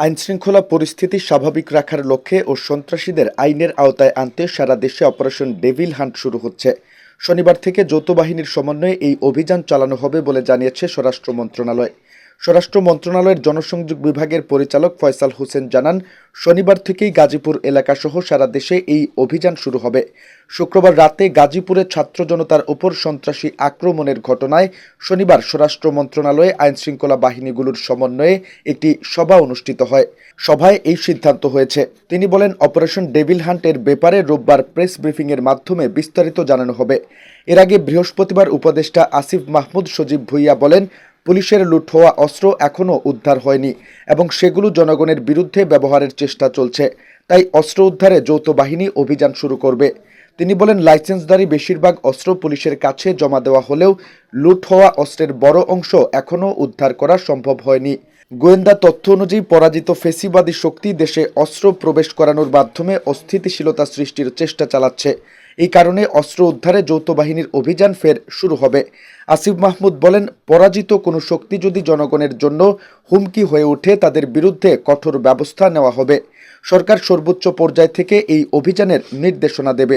আইনশৃঙ্খলা পরিস্থিতি স্বাভাবিক রাখার লক্ষ্যে ও সন্ত্রাসীদের আইনের আওতায় আনতে সারা দেশে অপারেশন ডেভিল হান্ট শুরু হচ্ছে। শনিবার থেকে যৌথ বাহিনীর সমন্বয়ে এই অভিযান চালানো হবে বলে জানিয়েছে স্বরাষ্ট্র মন্ত্রণালয়। স্বরাষ্ট্র মন্ত্রণালয়ের জনসংযোগ বিভাগের পরিচালক ফয়সাল হোসেন জানান, শনিবার থেকেই গাজীপুর এলাকাসহ সারা দেশে এই অভিযান শুরু হবে। শুক্রবার রাতে গাজীপুরে ছাত্র জনতার উপর সন্ত্রাসী আক্রমণের ঘটনায় শনিবার স্বরাষ্ট্র মন্ত্রণালয়ে আইনশৃঙ্খলা বাহিনীগুলোর সমন্বয়ে একটি সভা অনুষ্ঠিত হয়। সভায় এই সিদ্ধান্ত হয়েছে। তিনি বলেন, অপারেশন ডেভিল হান্টের ব্যাপারে রোববার প্রেস ব্রিফিংয়ের মাধ্যমে বিস্তারিত জানানো হবে। এর আগে বৃহস্পতিবার উপদেষ্টা আসিফ মাহমুদ সজীব ভুইয়া বলেন পুলিশের লুট হওয়া অস্ত্র এখনও উদ্ধার হয়নি এবং সেগুলো জনগণের বিরুদ্ধে ব্যবহারের চেষ্টা চলছে। তাই অস্ত্র উদ্ধারে যৌথ বাহিনী অভিযান শুরু করবে। তিনি বলেন, লাইসেন্সধারী বেশিরভাগ অস্ত্র পুলিশের কাছে জমা দেওয়া হলেও লুট হওয়া অস্ত্রের বড় অংশ এখনও উদ্ধার করা সম্ভব হয়নি। গোয়েন্দা তথ্য অনুযায়ী পরাজিত ফেসিবাদী শক্তি দেশে অস্ত্র প্রবেশ করানোর মাধ্যমে অস্থিতিশীলতা সৃষ্টির চেষ্টা চালাচ্ছে। এই কারণে অস্ত্র উদ্ধারে যৌথ বাহিনীর অভিযান ফের শুরু হবে। আসিফ মাহমুদ বলেন, পরাজিত কোনো শক্তি যদি জনগণের জন্য হুমকি হয়ে ওঠে, তাদের বিরুদ্ধে কঠোর ব্যবস্থা নেওয়া হবে। সরকার সর্বোচ্চ পর্যায় থেকে এই অভিযানের নির্দেশনা দেবে।